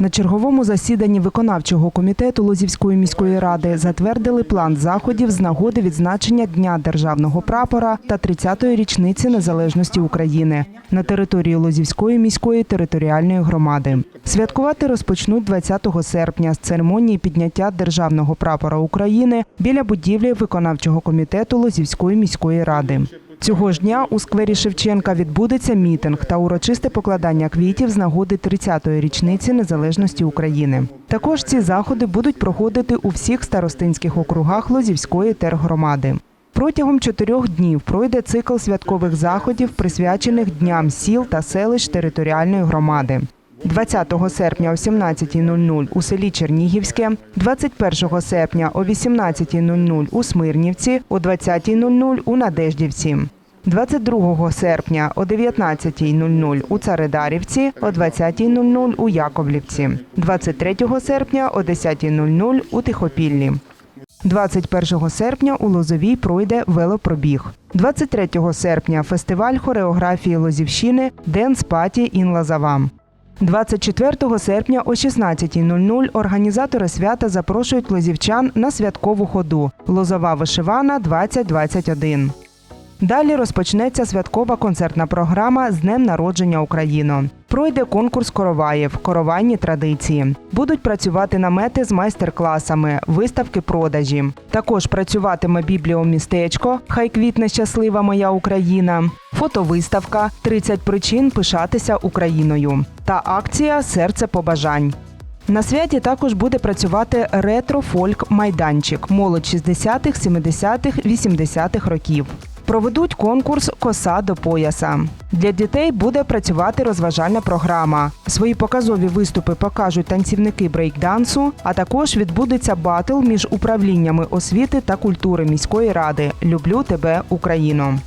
На черговому засіданні виконавчого комітету Лозівської міської ради затвердили план заходів з нагоди відзначення Дня державного прапора та 30-ї річниці незалежності України на території Лозівської міської територіальної громади. Святкувати розпочнуть 20 серпня з церемонії підняття державного прапора України біля будівлі виконавчого комітету Лозівської міської ради. Цього ж дня у сквері Шевченка відбудеться мітинг та урочисте покладання квітів з нагоди 30-ї річниці незалежності України. Також ці заходи будуть проходити у всіх старостинських округах Лозівської тергромади. Протягом чотирьох днів пройде цикл святкових заходів, присвячених дням сіл та селищ територіальної громади. 20 серпня о 17.00 у селі Чернігівське, 21 серпня о 18.00 у Смирнівці, о 20.00 у Надеждівці. 22 серпня о 19.00 у Царидарівці, о 20.00 у Яковлівці, 23 серпня о 10.00 у Тихопіллі. 21 серпня у Лозовій пройде велопробіг. 23 серпня фестиваль хореографії Лозівщини Денс Паті Ін Лазавам. 24 серпня о 16.00 організатори свята запрошують лозівчан на святкову ходу Лозова вишивана 2021. Далі розпочнеться святкова концертна програма з Днем народження Україно. Пройде конкурс короваїв, коровайні традиції. Будуть працювати намети з майстер-класами, виставки продажі. Також працюватиме бібліомістечко Хай квітне щаслива моя Україна, фотовиставка «30 причин пишатися Україною та акція Серце побажань. На святі також буде працювати ретро-фольк майданчик молодь 60-х, 70-х, 80-х років. Проведуть конкурс Коса до пояса. Для дітей буде працювати розважальна програма. Свої показові виступи покажуть танцівники брейкдансу, а також відбудеться батл між управліннями освіти та культури міської ради Люблю тебе, Україно.